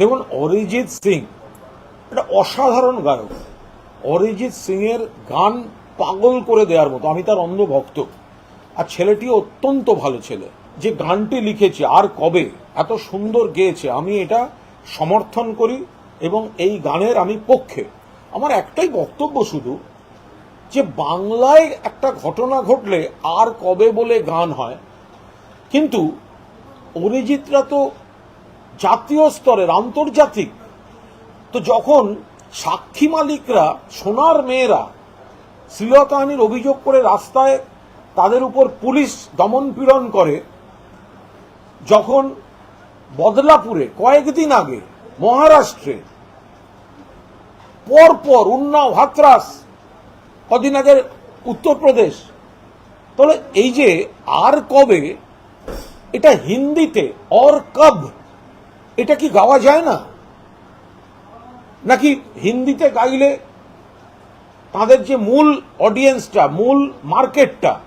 দেখুন, অরিজিৎ সিং, একটা অসাধারণ গায়ক। অরিজিৎ সিং এর গান পাগল করে দেওয়ার মতো, আমি তার অন্ধ ভক্ত আর ছেলেটি অত্যন্ত ভালো ছেলে, যে গানটি লিখেছে আর কবে, এত সুন্দর গেয়েছে, আমি এটা সমর্থন করি এবং এই গানের আমি পক্ষে। আমার একটাই বক্তব্য শুধু, যে বাংলায় একটা ঘটনা ঘটলে আর কবে বলে গান হয়? কিন্তু অরিজিৎরা তো জাতীয় স্তরের, আন্তর্জাতিক। তো যখন সাক্ষী মালিকরা, সোনার মেয়েরা শ্লীলতাহানির অভিযোগ করে রাস্তায় তাদের উপর পুলিশ দমন পীড়ন করে, যখন বদলাপুরে কয়েকদিন আগে মহারাষ্ট্রে পরপর উন্নাও হাতরাস, কদিন আগের উত্তরপ্রদেশ, তাহলে এই যে আর কবে, এটা হিন্দিতে অর কব এটা কি গাওয়া যায় না? নাকি হিন্দিতে গাইলে তাদের যে মূল অডিয়েন্সটা মূল মার্কেটটা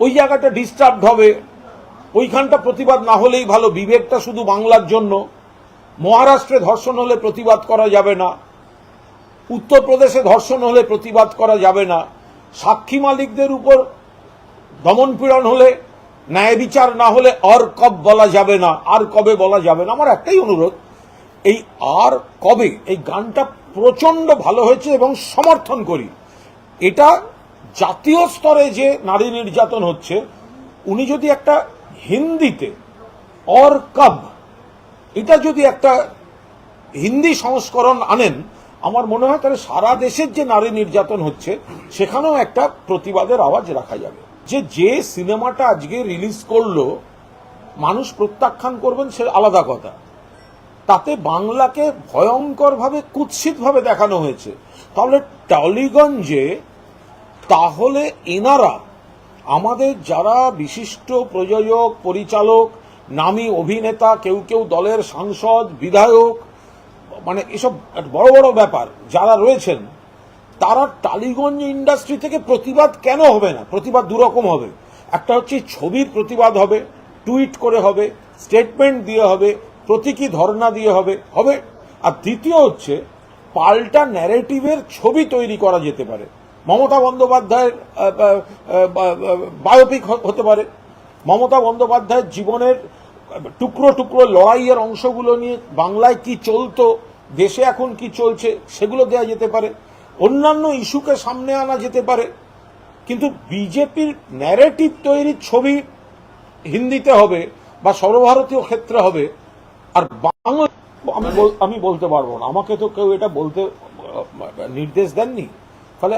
ওই জায়গাটা ডিস্টার্ব হবে। ওইখানটা প্রতিবাদ না হলেই ভালো। বিবেকটা শুধু বাংলার জন্য। মহারাষ্ট্রে ধর্ষণ হলে প্রতিবাদ করা যাবে না। উত্তরপ্রদেশে ধর্ষণ হলে প্রতিবাদ করা যাবে না। সাক্ষী মালিকদের উপর দমন পীড়ন হলে ন্যায় বিচার না হলে আর কব বলা যাবে না, আর কবে বলা যাবে না, আমার একটাই অনুরোধ, এই আর কবে, এই গানটা প্রচণ্ড ভালো হয়েছে এবং সমর্থন করি। এটা জাতীয় স্তরে যে নারী নির্যাতন হচ্ছে, উনি যদি একটা হিন্দিতে অর কব, এটা যদি একটা হিন্দি সংস্করণ আনেন, আমার মনে হয় তাহলে সারা দেশের যে নারী নির্যাতন হচ্ছে, সেখানেও একটা প্রতিবাদের আওয়াজ রাখা যাবে। যে যে সিনেমাটা আজকে রিলিজ করল, মানুষ প্রত্যাখ্যান করবেন সে আলাদা কথা। তাতে বাংলাকে ভয়ঙ্করভাবে, কুৎসিতভাবে দেখানো হয়েছে। তাহলে টলিগঞ্জে, তাহলে এনারা, আমাদের যারা বিশিষ্ট প্রযোজক, পরিচালক, নামী অভিনেতা, কেউ কেউ দলের সাংসদ, বিধায়ক মানে এসব বড় বড় ব্যাপার, যারা রয়েছেন তারা টালিগঞ্জ ইন্ডাস্ট্রি থেকে প্রতিবাদ কেন হবে না? প্রতিবাদ দুরকম হবে। একটা হচ্ছে ছবির প্রতিবাদ হবে, টুইট করে হবে, স্টেটমেন্ট দিয়ে হবে, প্রতীকী ধর্ণা দিয়ে হবে হবে। আর দ্বিতীয় হচ্ছে, পাল্টা ন্যারেটিভের ছবি তৈরি করা যেতে পারে। মমতা বন্দ্যোপাধ্যায়ের বায়োপিক হতে পারে। মমতা বন্দ্যোপাধ্যায়ের জীবনের টুকরো টুকরো লড়াইয়ের অংশগুলো নিয়ে বাংলায় কি চলতো, দেশে এখন কি চলছে, সেগুলো দেয়া যেতে পারে। অন্যান্য ইস্যুকে সামনে আনা যেতে পারে, কিন্তু বিজেপির ন্যারেটিভ তৈরির ছবি হিন্দিতে হবে বা সর্বভারতীয় ক্ষেত্রে হবে, আর বাংলা আমি আমি বলতে পারব না। আমাকে তো কেউ এটা বলতে নির্দেশ দেননি। ফলে